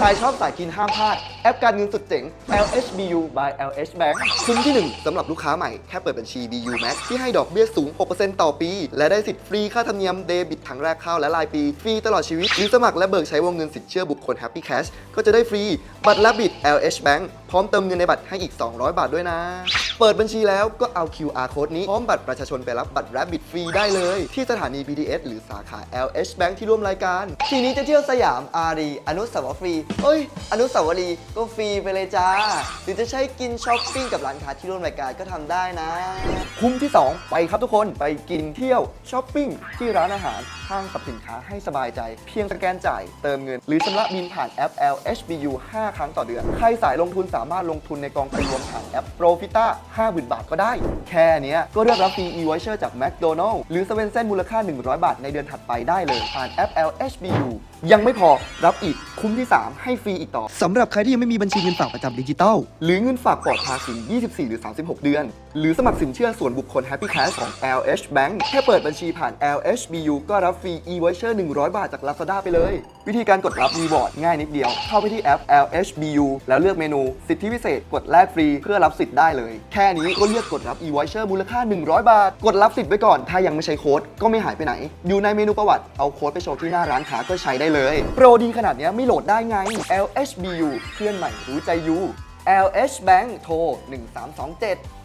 ใครชอบสายกินห้ามพลาดแอปการเงินสุดเจ๋ง LHBU by LH Bank คุ้มที่ 1สำหรับลูกค้าใหม่ แค่เปิดบัญชี BU Max ที่ให้ดอกเบี้ยสูง 6%ต่อปี และได้สิทธิ์ฟรีค่าธรรมเนียมเดบิตทั้งแรกเข้าและรายปี ฟรีตลอดชีวิต หรือสมัครและเบิกใช้วงเงินสินเชื่อบุคคล Happy Cash ก็จะได้ฟรี บัตรและบิต LH Bank พร้อมเติมเงินในบัตรให้อีก 200 บาทด้วยนะ เปิดบัญชีแล้วก็เอา QR code นี้พร้อมบัตรประชาชนไปรับบัตร Rabbit ฟรีได้เลย ที่สถานี BTS หรือสาขา LH Bank ที่ร่วมรายการ ทีนี้จะเที่ยวสยามอารีอนุสาวรีย์เอ้ย อนุสาวรีย์ก็ฟรีไปเลยจ้า หรือจะใช้กินช้อปปิ้งกับร้านค้าที่ร่วมรายการก็ทำได้นะ คุ้มที่ 2 ไปครับทุกคนไปกินเที่ยวช้อปปิ้งที่ร้านอาหารห้างสรรพสินค้าให้สบายใจ เพียงสแกนจ่ายเติมเงิน หรือชำระบินผ่านแอป LHBU 5 ครั้งต่อเดือน ใครสายลงทุนสามารถลงทุนในกองทุนรวมผ่านแอป Profita 50,000 บาทก็ได้ แค่เนี้ยก็เลือกรับฟรี e-voucher จาก McDonald หรือสเวนเซนมูลค่า 100 บาทในเดือนถัดไปได้เลยผ่านแอป LHBU ยังไม่พอรับอีกคุ้มที่ 3 ให้ฟรีอีกต่อ สำหรับใครที่ยังไม่มีบัญชีเงินฝากประจำดิจิตอลหรือเงินฝากปลอดภาษี 24 หรือ 36 เดือน หรือสมัครสินเชื่อส่วนบุคคล Happy Cash ของ LH Bank แค่เปิดบัญชีผ่าน LHBU ก็รับฟรี e-voucher 100 บาทจาก Lazada ไปเลย วิธีการกดรับรีวอร์ดง่ายนิดเดียว เข้าไปที่แอป LHBU แล้วเลือกเมนู สิทธิพิเศษ กดแลกฟรีเพื่อรับสิทธิ์ได้เลย แค่นี้ก็เลือกกดรับ e-voucher มูลค่า 100 บาท กดรับสิทธิ์ไว้ก่อน ถ้ายังไม่ใช้โค้ดก็ไม่หายไปไหน อยู่ในเมนูประวัติเอาโค้ดไปโชว์ที่หน้าร้านค้าก็ใช้ได้เลย โปรดีขนาดเนี้ยไม่โหลดได้ไง LHBU เพื่อนใหม่รู้ใจยู LH Bank โทร 1327